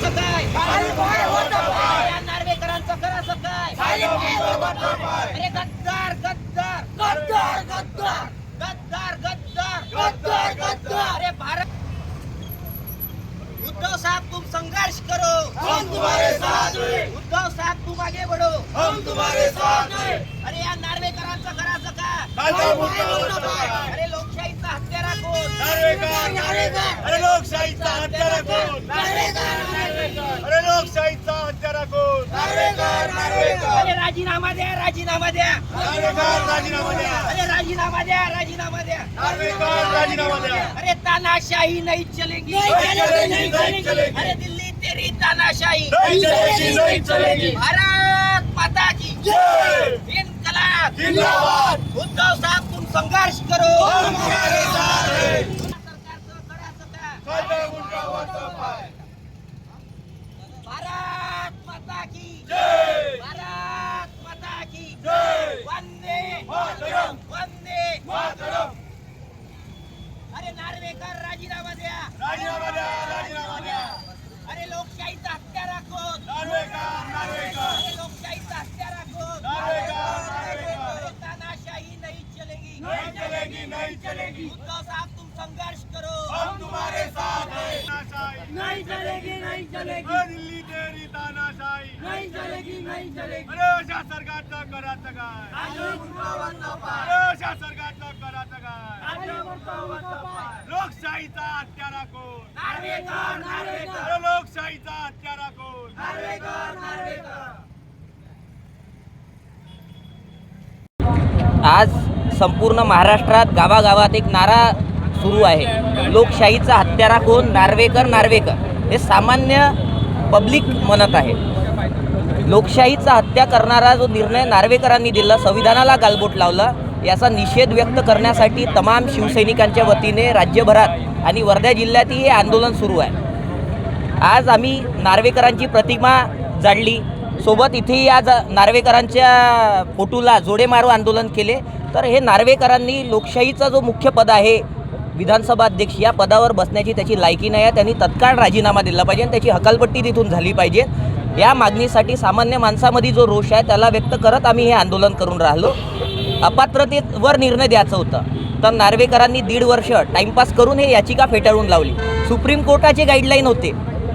करायचं काय या नार्वेकरांचं करायचं काय अरे गद्दार गद्दार गद्दार गद्दार. गद्दार गद्दार. गद्दार गद्दार. अरे भारत. उद्धव साहब तुम संघर्ष करो. हम तुम्हारे साथ हैं. उद्धव साहब तुम आगे बढ़ो. हम तुम्हारे साथ हैं. अरे या नार्वेकरांचं करायचं पाय. अरे लोकशाहीचा हत्यारा कोण? नार्वेकर. नार्वेकर. अरे लोकशाहीचा हत्यारा कोण अरे लोकशाहीचा हत्यारा कोण नार्वेकर नार्वेकर अरे राजीनामा द्या राजीनामा द्या. राजीनामा द्या. अरे राजीनामा द्या राजीनामा द्या. नार्वेकर राजीनामा द्या. अरे तानाशाही नहीं चलेगी. नहीं चलेगी, नहीं चलेगी। अरे दिल्ली तेरी तानाशाही. नहीं चलेगी नहीं चलेगी. भारत माता की जय! इनकलाब. जिंदाबाद. उद्धव साहब तुम संघर्ष करो हम तुम्हारे साथ हैं सरकारचं करायचं काय? कांदा मुद्दा वरचा पाय. भारत माता की जय भारत माता की जय वंदे मातरम. वंदे मातरम अरे नार्वेकर राजीनामा द्या राजीनामा द्या राजीनामा द्या अरे लोकशाहीचा हत्यारा कोण नार्वेकर नार्वेकर अरे लोकशाहीचा हत्यारा कोण नार्वेकर नार्वेकर अरे तानाशाही नहीं चलेगी नहीं चलेगी नहीं चलेगी उद्धव साहब तुम संघर्ष करो हम तुम्हारे साथ हैं तानाशाही नहीं चलेगी नहीं चलेगी. अरे दिल्ली तेरी तानाशाही. नहीं चलेगी नहीं चलेगी. अरे अशा सरकारचं करायचं काय अरे अशा सरकारचं करायचं काय लोकशाहीचा हत्यारा कोण नार्वेकर नार्वेकर. अरे लोकशाहीचा हत्यारा कोण नार्वेकर नार्वेकर. आज संपूर्ण महाराष्ट्रात गावागावात एक नारा सुरू आहे. लोकशाहीचा हत्यारा कोण नार्वेकर नार्वेकर. हे सामान्य पब्लिक म्हणत आहे. लोकशाहीचा हत्या करणारा जो निर्णय नार्वेकरांनी दिला संविधानाला गालबोट लावला याचा निषेध व्यक्त करण्यासाठी तमाम शिवसैनिकांच्या वतीने राज्यभरात आणि वर्धा जिल्ह्यातही हे आंदोलन सुरू आहे. आज आम्ही नार्वेकरांची प्रतिमा जाळली सोबत इथेही आज नार्वेकरांच्या फोटोला जोडे मारू आंदोलन केले. तर हे नार्वेकरांनी लोकशाहीचा जो मुख्य पद आहे विधानसभा अध्यक्ष या पदावर बसण्याची त्याची लायकी नाही आहे. त्यांनी तत्काळ राजीनामा दिला पाहिजे आणि त्याची हकालपट्टी तिथून झाली पाहिजे. या मागणीसाठी सामान्य माणसामध्ये जो रोष आहे त्याला व्यक्त करत आम्ही हे आंदोलन करून राहिलो. अपात्रतेवर निर्णय द्यायचं होतं. तर नार्वेकरांनी दीड वर्ष टाइमपास करून हे याचिका फेटाळून लावली. सुप्रीम कोर्टाचे गाईडलाईन होते.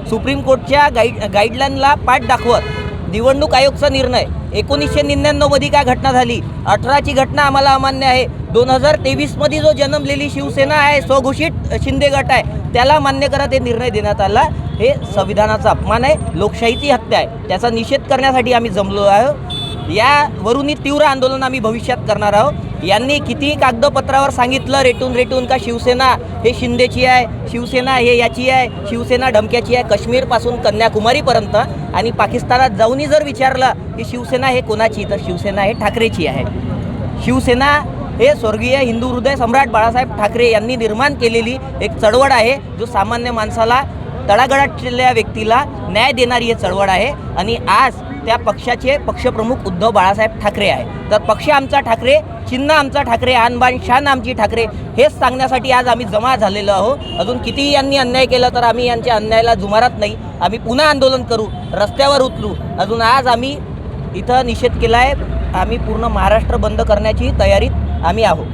सुप्रीम कोर्टच्या गाईड गाईडलाईनला पाठ दाखवत निवडणूक आयोगचा निर्णय. एकोणीसशे निन्याण्णवमध्ये काय घटना झाली? अठराची घटना आम्हाला अमान्य आहे. दोन हजार तेवीसमध्ये जो जन्मलेली शिवसेना आहे स्वघोषित शिंदे गट आहे त्याला मान्य करत हे निर्णय देण्यात आला. हे संविधानाचा अपमान आहे लोकशाहीची हत्या आहे. त्याचा निषेध करण्यासाठी आम्ही जमलो आहोत. यावरूनही तीव्र आंदोलन आम्ही भविष्यात करणार आहोत. यांनी कितीही कागदपत्रावर सांगितलं रेटून रेटून का शिवसेना हे शिंदेची आहे शिवसेना हे याची आहे शिवसेना ढमक्याची आहे काश्मीरपासून कन्याकुमारीपर्यंत आणि पाकिस्तानात जाऊनही जर विचारलं की शिवसेना हे कोणाची तर शिवसेना हे ठाकरेची आहे. शिवसेना हे स्वर्गीय हिंदू हृदय सम्राट बाळासाहेब ठाकरे यांनी निर्माण केलेली एक चळवळ आहे जो सामान्य माणसाला तळागळातल्या व्यक्तीला न्याय देणारी ही चळवळ आहे. आणि आज त्या पक्षाचे पक्षप्रमुख उद्धव बाळासाहेब ठाकरे आहे तर पक्ष आमचा ठाकरे चिन्ह आमचा ठाकरे आणबाण शान आमची ठाकरे हेच सांगण्यासाठी आज आम्ही जमा झालेलो आहोत. अजून कितीही यांनी अन्याय केला तर आम्ही यांच्या अन्यायाला जुमारत नाही. आम्ही पुन्हा आंदोलन करू रस्त्यावर उतरू. अजून आज आम्ही इथं निषेध केला आहे आम्ही पूर्ण महाराष्ट्र बंद करण्याची तयारीत आम्ही आहोत.